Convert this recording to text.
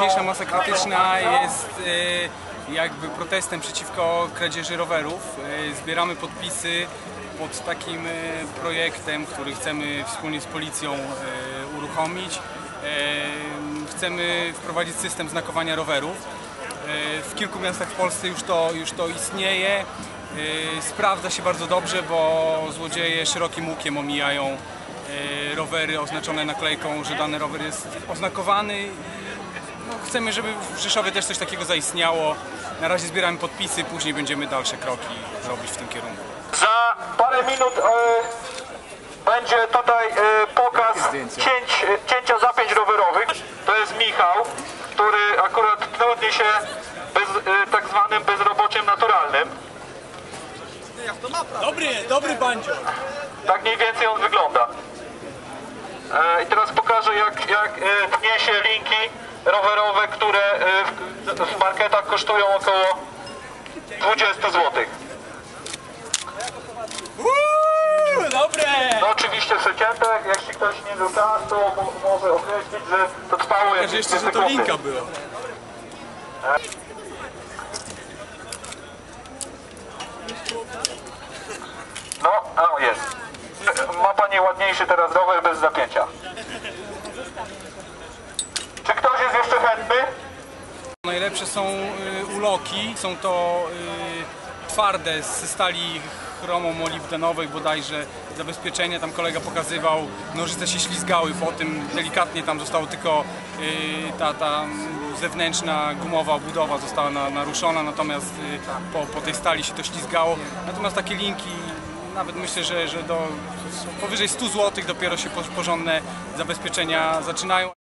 Dzisiejsza masa krytyczna jest e, jakby protestem przeciwko kradzieży rowerów. E, Zbieramy podpisy pod takim e, projektem, który chcemy wspólnie z policją uruchomić. Chcemy wprowadzić system znakowania rowerów. W kilku miastach w Polsce już to, już to istnieje. Sprawdza się bardzo dobrze, bo złodzieje szerokim łukiem omijają rowery oznaczone naklejką, że dany rower jest oznakowany. No, chcemy, żeby w Rzeszowie też coś takiego zaistniało. Na razie zbieramy podpisy, później będziemy dalsze kroki robić w tym kierunku. Za parę minut e, będzie tutaj e, pokaz cięć, e, cięcia zapięć rowerowych. To jest Michał, który akurat trudni się bez, e, tak zwanym bezrobociem naturalnym. Dobry, dobry bandzio! Tak mniej więcej on wygląda. E, I teraz pokażę jak, jak e, tnie rowerowe, które e, w, marketach kosztują około 20 zł. Uuu, dobre! No oczywiście przecięte, jeśli ktoś nie czas, to mo- może określić, że to trwało jakieś jeszcze, że to linka była. No, o jest. Ma Pani ładniejszy teraz rower bez zapięcia. Czy ktoś Najlepsze są y, uloki, są to y, twarde z stali chromo-molibdenowej bodajże. Zabezpieczenie, tam kolega pokazywał, nożyce się ślizgały po tym, delikatnie tam zostało tylko y, ta, ta zewnętrzna gumowa obudowa została na, naruszona, natomiast po, po tej stali się to ślizgało. Natomiast takie linki, nawet myślę, że, że do powyżej 100 zł dopiero się po- porządne zabezpieczenia zaczynają.